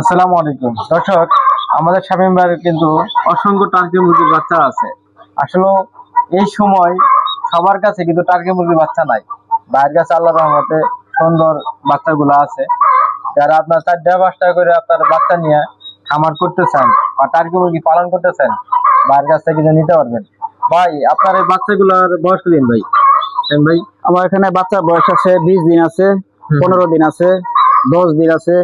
আসসালামু আলাইকুম। দর্শক আমাদের ভাইয়ের কিন্তু অসংখ্য টার্কি মুরগির বাচ্চা আছে। আসলে এই সময় সবার কাছে কিন্তু টার্কি মুরগির বাচ্চা নাই। ভাইয়ের কাছে আল্লাহ রহমতে সুন্দর বাচ্চাগুলো আছে। যারা আপনার চারটা পাঁচটা করে আপনার বাচ্চা নিয়ে খামার করতে চান বা টার্কি মুরগি পালন করতে চান ভাইয়ের কাছ থেকে নিতে পারবেন। ভাই আপনার এই বাচ্চাগুলোর বয়স দিন ভাই? ভাই আমার এখানে বাচ্চার বয়স আছে বিশ দিন আছে পনেরো দিন আছে দশ দিন আছে।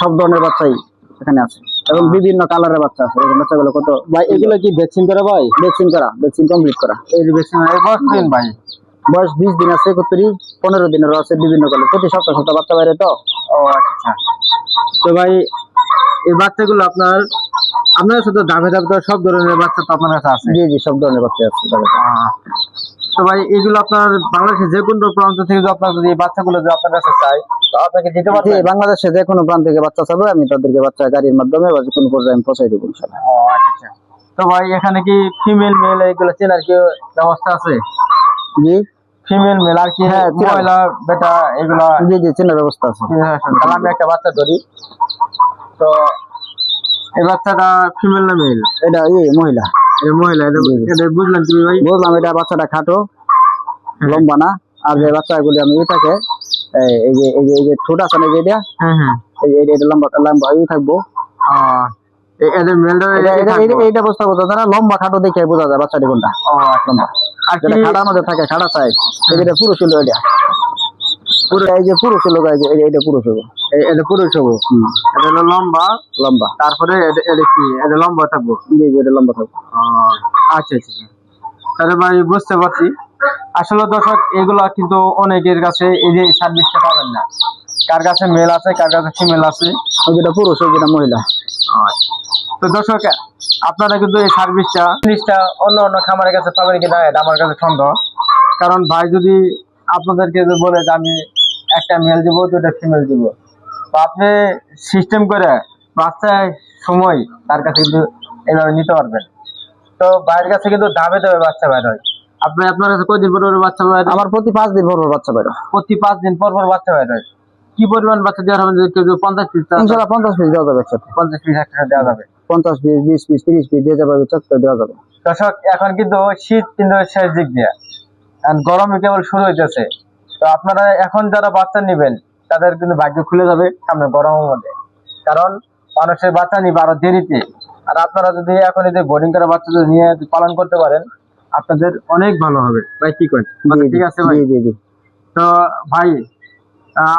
সব ধরনের বাচ্চাই এখানে আছে। এবং বিভিন্ন কালারের বাচ্চা আছে। এই বাচ্চাগুলো কত ভাই এগুলো কি ভ্যাকসিন করে ভাই? ভ্যাকসিন করা ভ্যাকসিন কমপ্লিট করা। এই যে ভ্যাকসিন বয়স দিন ভাই? বয়স বিশ দিন আছে কতরি পনেরো দিনেরও আছে বিভিন্ন কালার। প্রতি সপ্তাহ সপ্তাহ বাচ্চা বাইরে তো? ও আচ্ছা আচ্ছা। তো ভাই এই বাচ্চাগুলো আপনার আপনার তো দামে দামে সব ধরনের বাচ্চা তো আপনার কাছে আছে? জি জি সব ধরনের বাচ্চা আছে। তো ভাই এগুলো আপনার বাংলাদেশের যে কোনো প্রান্ত থেকে যদি আপনার যদি বাচ্চাগুলো যদি আপনার কাছে চাই আপনাকে দিতে জি বাংলাদেশে যে কোনো প্রান্ত থেকে বাচ্চা চাবে আমি তাদেরকে বাচ্চা গাড়ির মাধ্যমে বা যে কোনো পর্যায়ে আমি পৌঁছাই দেবো ও আচ্ছা আচ্ছা। তো ভাই এখানে কি ফিমেল মেল এগুলো চেনার কি ব্যবস্থা আছে? জি। ফিমেল মেল আর কি হ্যাঁ, মহিলা বেটা এগুলা? জি জি চেনার ব্যবস্থা আছে। তাহলে আমি একটা বাচ্চা ধরি। তো এই বাচ্চাটা ফিমেল না মেল এটা ইয়ে মহিলা। মহিলা তুমি ভাই? বুঝলাম এটা বাচ্চাটা খাটো লম্বা না। আর যে বাচ্চাগুলি আমি এই- যে এই যে এই যে ঠোঁট আছে না হ্যাঁ হ্যাঁ। এই যে এটা- লম্বা লম্বা এই থাকব। এইটা বুঝতে বোঝা যায় না লম্বা খাটো দেখে বোঝা যায় বাচ্চাটি কোনটা। আচ্ছা। আর খাটার মধ্যে থাকে খাটা সাইজ এটা পুরুষ হলো এটা। পুরো এই যে এটা এটা হলো লম্বা। লম্বা। তারপরে এটা কি? এটা লম্বা থাকব? জি জি এটা লম্বা থাকবে। আচ্ছা আচ্ছা আচ্ছা। তাহলে ভাই বুঝতে পারছি। আসলে দর্শক এগুলা কিন্তু অনেকের কাছে এই যে সার্ভিসটা পাবেন না। কার কাছে মেল আছে কার কাছে ফিমেল আছে? ওই যেটা পুরুষ যেটা মহিলা। তো দর্শক আপনারা কিন্তু এই সার্ভিসটা জিনিসটা অন্য অন্য খামারের কাছে পাবেন কিনা এটা আমার কাছে সন্দেহ। কারণ ভাই যদি আপনাদেরকে বলে যে আমি একটা মেল দিব দুটা ফিমেল দিব। তো আপনি সিস্টেম করে বাচ্চায় সময় তার কাছে কিন্তু এভাবে নিতে পারবেন। তো ভাইয়ের কাছে কিন্তু দামে দামে বাচ্চা বাইর হয়। আপনি আপনার কাছে কয়দিন পর পর বাচ্চা বাইর আমার প্রতি পাঁচ দিন পর পর বাচ্চা বেরো প্রতি পাঁচ দিন পর পর বাচ্চা বাইর হয়। কি পরিমাণ বাচ্চা দেওয়া হবে? কেউ পঞ্চাশ পিস ইনশাল্লাহ পঞ্চাশ পিস দেওয়া যাবে একসাথে। পঞ্চাশ পিস একটা দেওয়া যাবে। পঞ্চাশ পিস বিশ পিস তিরিশ পিস দিয়ে যাবে চক্কর দেওয়া যাবে। দর্শক এখন কিন্তু শীত কিন্তু শেষ দিক দিয়ে। গরমে কেবল শুরু হইতেছে। তো আপনারা এখন যারা বাচ্চা নেবেন তাদের কিন্তু ভাগ্য খুলে যাবে সামনে গরমের মধ্যে। কারণ মানুষের বাচ্চা নিবে আরও দেরিতে। আর আপনারা যদি এখন এই যে বোর্ডিং করা বাচ্চা যদি নিয়ে পালন করতে পারেন আপনাদের অনেক ভালো হবে। ভাই কি করেন ঠিক আছে ভাই? জি জি জি। তো ভাই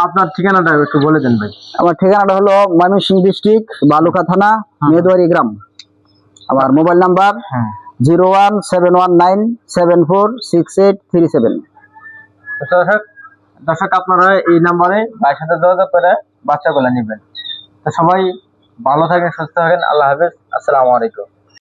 আপনার ঠিকানাটা একটু বলে দেন ভাই। আমার ঠিকানাটা হলো ময়মনসিংহ ডিস্ট্রিক্ট বালুকা থানা মেদুয়ারি গ্রাম। আমার মোবাইল নাম্বার হ্যাঁ। Zero one seven one nine seven four six eight three seven দর্শক দর্শক আপনারা এই নাম্বারে ভাইয়ের সাথে যোগাযোগ করে বাচ্চাগুলো নেবেন। তো সবাই ভালো থাকেন, সুস্থ থাকেন, আল্লাহ হাফেজ, আসসালামু আলাইকুম।